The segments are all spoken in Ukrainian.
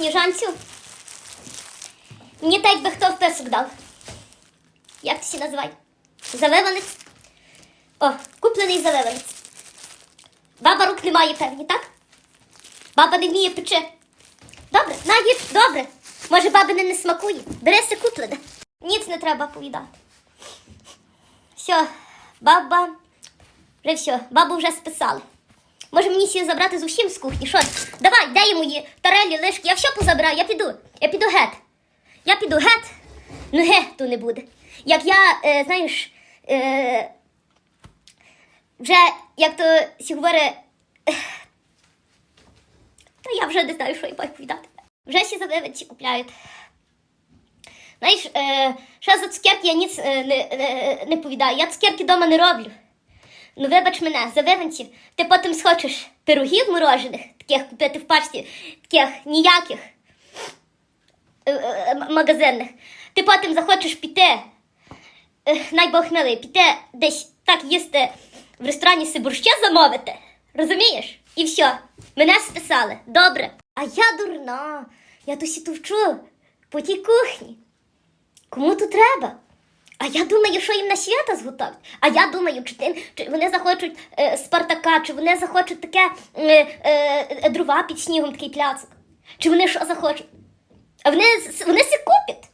Сніжанцю. Мені так би хто в песок дав. Як ти сі називай? Завиванець? О, куплений завиванець. Баба рук не має, певні, так? Баба не вміє пече. Добре, на їж, добре. Може, баби не, не смакує. Береся куплене. Ніц не треба повідати. Все, баба. Вже все, бабу вже списали. Може мені сі забрати з усім з кухні? Що? Давай, є мої тарелі, лишки. Я все позабираю, я піду. Я піду геть. Я піду геть. Ну геть не буде. Як я, е, знаєш, е, вже, як то сі говорить, та я вже не знаю, що їм повідати. Вже всі завиванці купляють. Знаєш, е, ще за цукерки я ніц е, не, не, не повідаю. Я цукерки вдома не роблю. Ну, вибач мене, за виванців, ти потім схочеш пирогів морожених, таких купити в пачці, таких ніяких е, е, магазинних. Ти потім захочеш піти, е, най Бог милий, піти десь так їсти в ресторані си борща замовити. Розумієш? І все, мене списали. Добре. А я дурна. Я досі товчу по тій кухні. Кому то треба? А я думаю, що їм на свята зготовлять. А я думаю, чи, тим, чи вони захочуть е, Спартака, чи вони захочуть таке е, е, е, дрова під снігом, такий пляцок. Чи вони що захочуть? А вони, вони си купять.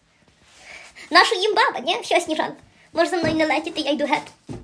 Нашу їм баба, ні? Що, сніжанка? Може за мною не летіти, я йду геть.